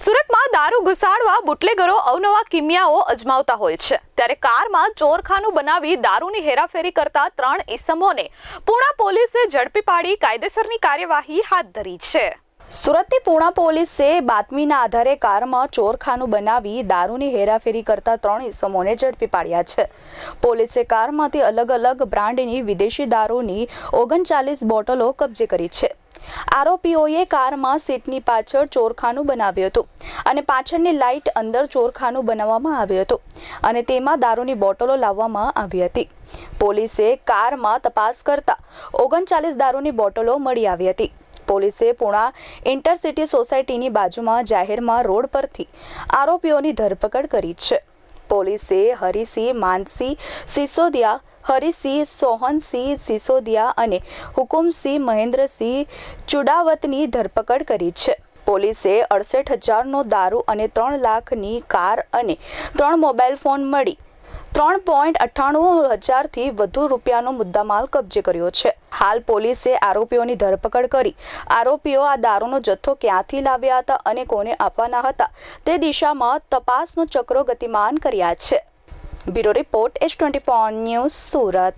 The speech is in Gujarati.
સુરતમાં દારૂ ઘુસાડવા બુટલેગરો અવનવા કિમિયાઓ અજમાવતા હોય છે. ત્યારે કારમાં ચોરખાનું બનાવી દારૂની હેરાફેરી કરતા ત્રણ ઈસમોને પૂણા પોલીસે ઝડપી પાડી કાયદેસરની કાર્યવાહી હાથ ધરી છે. સુરતની પૂણા પોલીસે બાતમીના આધારે કારમાં ચોરખાનું બનાવી દારૂની હેરાફેરી કરતા ત્રણ ઈસમોને ઝડપી પાડ્યા છે. પોલીસે કારમાંથી અલગ અલગ બ્રાન્ડની વિદેશી દારૂની ઓગણચાલીસ બોટલો કબજે કરી છે. આરોપીઓએ કારમાં સીટની પાછળ ચોરખાનું બનાવ્યું હતું અને પાછળની લાઇટ અંદર ચોરખાનું બનાવવામાં આવ્યું હતું અને તેમાં દારૂની બોટલો લાવવામાં આવી હતી. પોલીસે કારમાં તપાસ કરતા ઓગણચાલીસ દારૂની બોટલો મળી આવી હતી. પોલીસે પુણા ઇન્ટરસિટી સોસાયટીની બાજુમાં જાહેરમાં રોડ પરથી આરોપીઓની ધરપકડ કરી છે. પોલીસે હરિસિંહ માનસિંહ સિસોદિયા હરિસિંહ સોહનસિંહ સિસોદિયા અને હુકુમસિંહ મહેન્દ્રસિંહ ચુડાવતની ધરપકડ કરી છે. પોલીસે અડસઠ હજારનો દારૂ અને ત્રણ લાખની કાર અને ત્રણ મોબાઈલ ફોન મળી. ત્રણ પોઈન્ટ અઠ્ઠાણું હજારથી વધુ રૂપિયાનો મુદ્દામાલ કબજે કર્યો છે. હાલ પોલીસે આરોપીઓની ધરપકડ કરી. આરોપીઓ આ દારૂનો જથ્થો ક્યાંથી લાવ્યા હતા અને કોને આપવાના હતા તે દિશામાં તપાસનો ચક્રો ગતિમાન કર્યા છે. Bureau report H twenty news Surat.